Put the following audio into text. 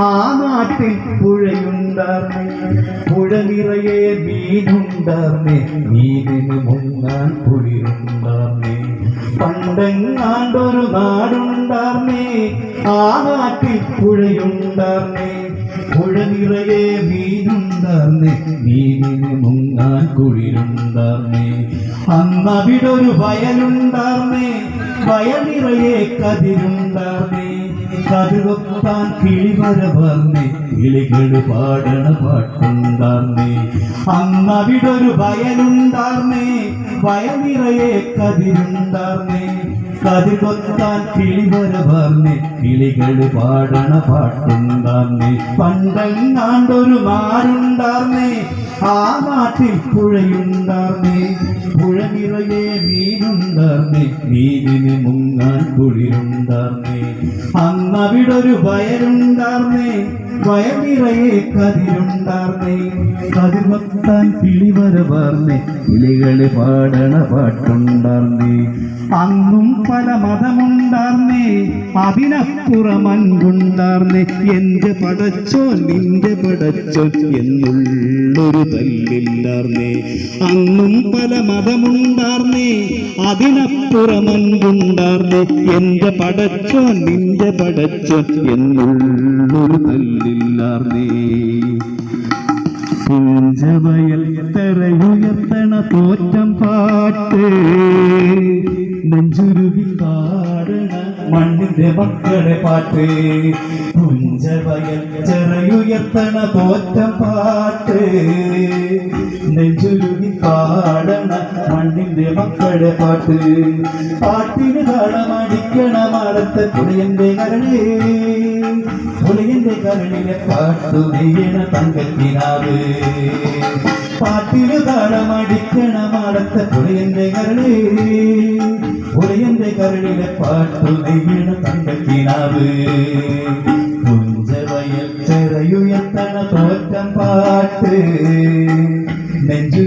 ആ നാട്ടിൽ പുഴയുണ്ടാർന്നേ പുഴ നിറയെ മീനുണ്ടാർന്നേ മീനിന് മുങ്ങാൻ കുളിരുണ്ടാർന്നേ പണ്ടെങ്ങാണ്ടൊരു നാടുണ്ടാർന്നേ ആ നാട്ടിൽ പുഴയുണ്ടാർന്നേ പുഴ നിറയെ മീനുണ്ടാർന്നേ മീനിന് മുങ്ങാൻ കുളിരുണ്ടാർന്നേ അന്നവിടൊരു വയലുണ്ടാർന്നേ വയൽ നിറയെ കതിരുണ്ടാർന്നേ കതിരൊത്താൻ കിളിമര പറഞ്ഞേ കിളികൾ പാടണ പാട്ടുണ്ടാർന്നേ. അന്നവിടൊരു വയലുണ്ടാർന്നേ വയൽ നിറയെ കതിരുണ്ടാർന്നേ. കതികൊത്താൻ കിളിമര പറഞ്ഞേ കിളികൾ പാടണ പാട്ടുണ്ടാർന്നേ. പണ്ടെങ്ങാണ്ടൊരു നാടുണ്ടാർന്നേ ആ നാട്ടിൽ പുഴയുണ്ടാർന്നേ. പുഴ നിറയെ മീനുണ്ടാർന്നേ മീനിന് മുങ്ങാൻ കുളിരുണ്ടാർന്നേ. അന്നവിടൊരു വയലുണ്ടാർന്നേ വയൽ നിറയെ കതിരുണ്ടാർന്നേ. കതിർമത്താൻ പിളിവര പറഞ്ഞേ കിളികൾ പാടണ പാട്ടുണ്ടാർന്നേ. അന്നും പല മതമുണ്ടാർന്നേ അതിനപ്പുറം അൻപുണ്ടാർന്നേ എന്റെ പടച്ചോൻ നിന്റെ പടച്ചോൻ എന്നുള്ളൊരു തല്ലില്ലാർന്നേ. അന്നും പല മതമുണ്ടാർന്നേ അതിനപ്പുറം അൻപുണ്ടാർന്നേ എന്റെ പടച്ചോ നിന്റെ പടച്ചോൻ എന്നുള്ളൊരു തല്ലില്ലാർന്നേ. പൂഞ്ചവയൽ തോറ്റം പാട്ട് നെഞ്ചുരുകി പാടണ മണ്ണിന്റെ മക്കളെ പാട്ട്. പുഞ്ചവയൽ ചെറയുയർത്തണ തോറ്റം പാട്ട് നെഞ്ചുരുകി പാടണ മണ്ണിന്റെ മക്കളെ പാട്ട്. പാട്ടിന് താളമടിക്കണ മരത്തെ പുളിയന്റെ കരളേ പുളിയന്റെ കരളിലെ പാട്ടു നെയ്യണ തങ്കത്തിനാവ്. പാട്ടിനു താളമടിക്കണം അടുത്ത പുളിയന്റെ കരളി പുളിയന്റെ കരളിലെ പാട്ടു നെയ്യണ തണ്ടക്കിനാവ് പുഞ്ചവയൽ ചെറയുയർത്തണ തോറ്റം പാട്ട് നെഞ്ചു